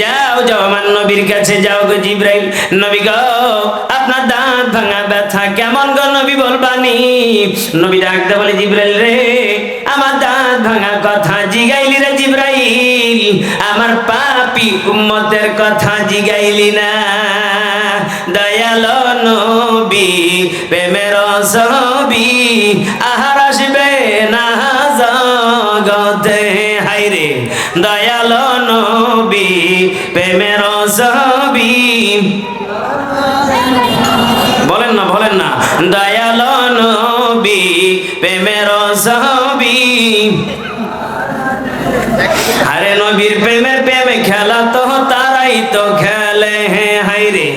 যাও যাও আমার নবীর কাছে যাও গো জিব্রাইল নবী গো, আপনার দাঁত ভাঙা ব্যথা কেমন গো নবী বলবানি? নবী ডাকতে বলে, জিব্রাইল রে, আমার দাঁত ভাঙা কথা জিগাইলি রে জিব্রাইল, আমার পাপি উম্মতের কথা জিগাইলি না। দয়াল নবী, প্রেমের ছবি, আহার আসবে না জগতে দয়াল নবী, প্রেমের ছবি বলেন না বলেন না। দয়াল নবী, প্রেমের ছবি আরে নবীর প্রেমের প্রেমে খেলা তো তারাই তো খেলে। হে হাইরে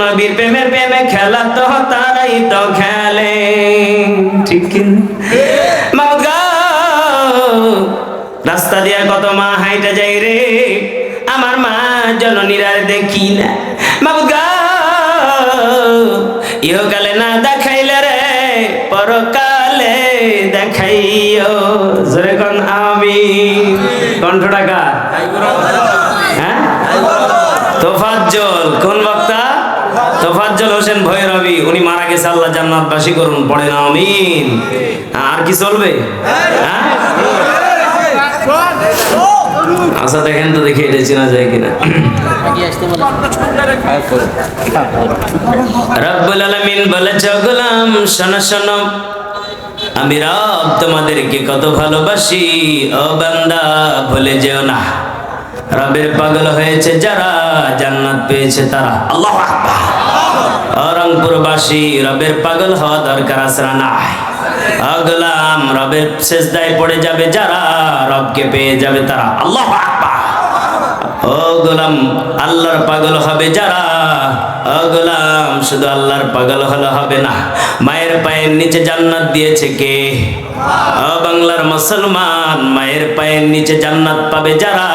নবীর প্রেমের প্রেমে খেলা তো তারাই তো খেলে। ঠিক রাস্তা দিয়া কত মা হাইটা যাই রে। আমার মা জননীরা দেখি না। মাহমুদ গো, ইহকালে না দেখাইলে রে পরকালে দেখাইও। জোরে কোন আমি কণ্ঠ টাকা হ্যাঁ? তোফাজ্জল কোন বক্তা? তোফাজ্জল হোসেন ভৈরবী উনি মারা গেছে আল্লাহ জান্নাতবাসী করুন পড়ে না আমিন। আর কি চলবে? হ্যাঁ? আচ্ছা দেখেন তো দেখি এটা চেনা যায় কিনা। রব্বুল আলামিন বলেছে "ও গোলাম, শোনো শোনো। আমি রব তোমাদেরকে কত ভালোবাসি। ও বান্দা, ভুলে যেও না। রবের পাগল হয়েছে যারা, জান্নাত পেয়েছে তারা। আল্লাহ রংপুরবাসী, রবের পাগল হওয়া দরকার না নাই? রবের পড়ে যাবে, যারা রবকে পেয়ে যাবে তারা আল্লাহ ও গোলাম আল্লাহর পাগল হবে যারা ও গোলাম শুধু আল্লাহর পাগল হবে না, মায়ের পায়ের নিচে জান্নাত দিয়েছে কে? ও বাংলার মুসলমান, মায়ের পায়ের নিচে জান্নাত পাবে যারা,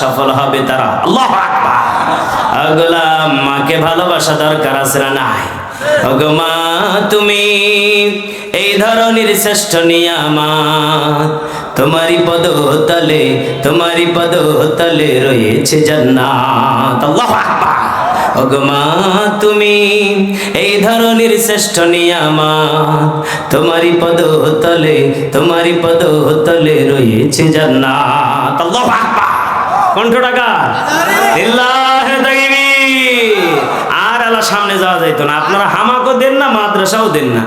সফল হবে তারা আল্লাহ গোলাম মাকে ভালোবাসা দরকার আছে না নাই? মা ধরনের শ্রেষ্ঠ নিয়ামাত। তোমারই পদ তলে তোমারই পদ তলে রয়েছে জান্নাত। আল্লাহু আকবার। ওগো মা, তুমি এই ধরনের শ্রেষ্ঠ নিয়ামাত। তোমারই পদ তলে তোমারই পদ তলে রয়েছে জান্নাত। আল্লাহু আকবার। কণ্ঠ টাকা লিল্লাহি তাকবীর সামনে যাওয়া যাইতো না। আপনারা হামাকও দেন না, মাদ্রাসাও দেন না।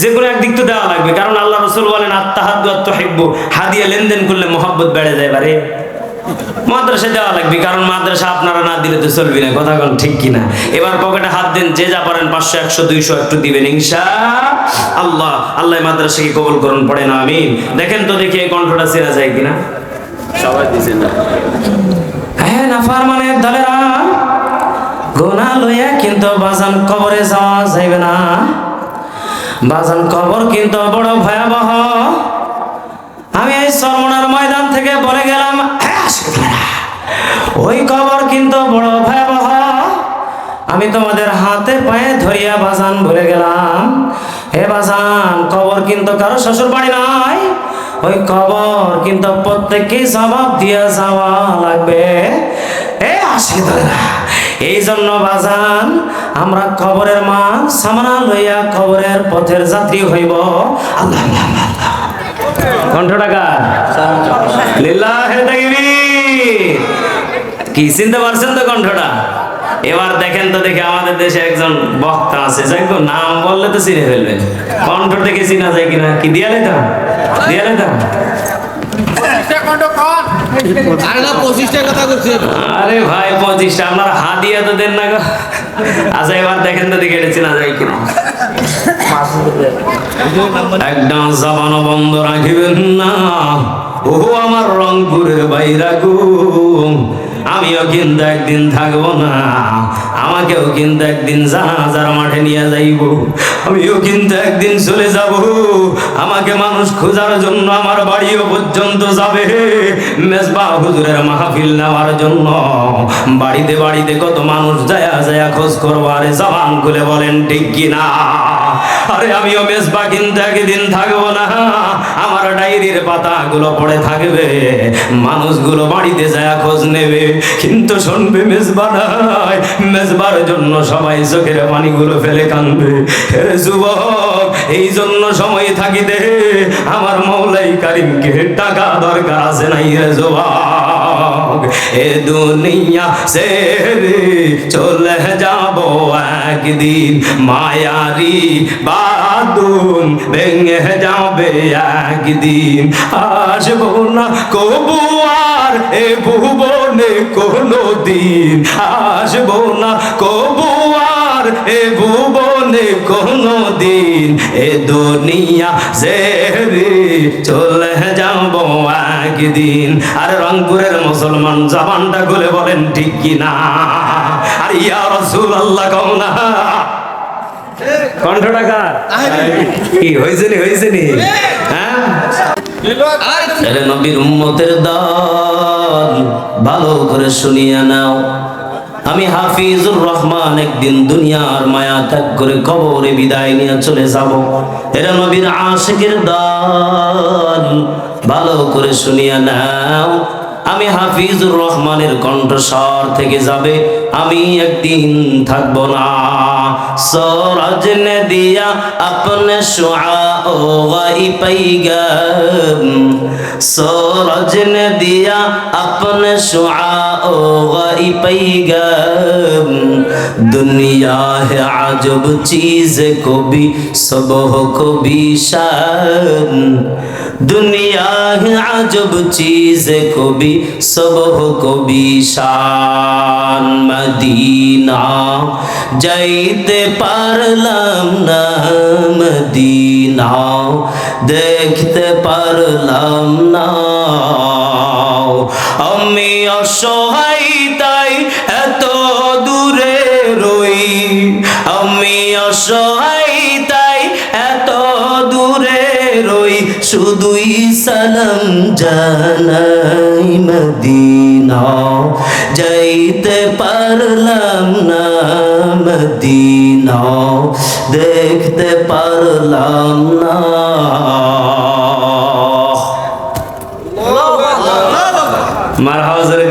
যে কোনো একদিক তো দেওয়া লাগবে কারণ আল্লাহ রসুল বলেন আত্মাহাদ্দু আত্মহিব্ব হাদিয়া লেনদেন করলে মহব্বত বেড়ে যায় বারে। মাদ্রাসা দেওয়া লাগবে কারণ মাদ্রাসা আপনারা না দিলে তো চলবি না কথা কোন ঠিক কিনা। এবার পকেটে হাত দেন যে যা পারেন পাঁচশো একশো দুইশো একটু দিবেন ইনশা আল্লাহ আল্লাহ মাদ্রাসাকে কবল করুন পড়ে না আমি দেখেন তো দেখি এই কণ্ঠটা চেনা যায় কিনা। সবাই দিছে না। হ্যাঁ নাফার মানে দলেরা গোনা লইয়া কিন্তু বাজান কবরে যাওয়া যাইবে না। বাজান কবর কিন্তু বড় ভয়াবহ। আমি এই সরমনার ময়দান থেকে বলে গেলাম ওই কবর কিন্তু বড় ভয়াবহ। আমি তোমাদের হাতে পায়ে ধরিয়া বাজান বলে গেলাম, হে বাজান, কবর কিন্তু কারও শ্বশুর বাড়ি নয়। ওই কবর কিন্তু প্রত্যেককে জবাব দিয়ে যাওয়া লাগবে। এ আশিকদারা এই জন্য বাজান আমরা কবরের মা সামনা লইয়া কবরের পথের যাত্রী হইব। আল্লাহ। কণ্ঠ টাকা কি চিনতে পারছেন তো কণ্ঠটা? এবার দেখেন তো দেখে আমাদের দেশে একজন বক্তা আছে। যাই নাম বললে তো চিনে ফেলবেন। কণ্ঠ থেকে চিনা যায় কিনা? কি দিয়া লেতাম? দিয়া লেতাম? আরে ভাই পঁচিশটা। আপনার হাত দিয়ে তো দেন না গো। আচ্ছা এবার দেখেন তো দিকে এটা চেনা যায় কিনা। একদম জবানো বন্ধ রাখিবেন না। ও আমার রংপুরের বাইরা গো আমিও কিন্তু একদিন থাকব না। আমাকেও কিন্তু একদিন জানাজার মাঠে নিয়ে যাইব। আমিও কিন্তু একদিন চলে যাব। আমাকে মানুষ খোঁজার জন্য আমার বাড়িও পর্যন্ত যাবে। মেজবা হুজুরের মাহফিল নেওয়ার জন্য। বাড়িতে বাড়িতে কত মানুষ যায়া যায়া খোঁজ করব আরে জবান খুলে বলেন, ঠিক কিনা? আরে আমিও মেজবা কিন্তু একদিন থাকব না। আমার ডায়েরির পাতাগুলো পড়ে থাকবে। মানুষগুলো বাড়িতে যায় খোঁজ নেবে। কিন্তু শুনবে মেজবা নাই। মেজবার জন্য সবাই চোখের পানিগুলো ফেলে কানবে হে যুবক, এই জন্য সময় থাকিতে। আমার মৌলাই কারিমকে টাকা দরকার আছে নাই রে যুবক। এ দুনিয়া সে চলে যাব একদিন। মায়ারি বাদুন ভেঙে যাবে একদিন। আসব না কবু আর এ ভুবনে কোনো দিন আসব না কবু আর এ ভুবনে কোনো দিন এ দুনিয়া জেরে চলে যাব একদিন। আর রংপুরের মুসলমান জবানটা খুলে বলেন, ঠিক কি না? আর ইয়া রসুল আল্লাহ কও না। কণ্ঠ টাকার কি, হয়েছে নি হয়েছে নি? হ্যাঁ? নবীর উম্মতের ভালো করে শুনিয়ে নাও। আমি হাফিজুর রহমান একদিন দুনিয়ার মায়া ত্যাগ করে কবরে বিদায় নিয়ে চলে যাব। এরা নবীর আশেকের দান ভালো করে শুনিয়া নাও। আমি হাফিজুর রহমানের কণ্ঠস্বর থেকে যাবে, আমি একদিন থাকব না। সরজ নে দিয়া আপনে শোয়া ও গাই পাই সরজ নে দিয়া আপনে শোয়া ও গাই পাই দুনিয়া হে আজব চিজ কবি সব কবি শান दुनिया है अजब चीज को भी सब को भी शान মদিনা যাইতে পারলাম না মদিনা দেখতে পারলাম না আমি অসহায় তাই এত দূরে রই আমি অসহায় শুধুই সালাম জানাই মদিনা। যাইতে পারলাম না মদিনা। দেখতে পারলাম না। মার হাওয়া জোরে কইতেন না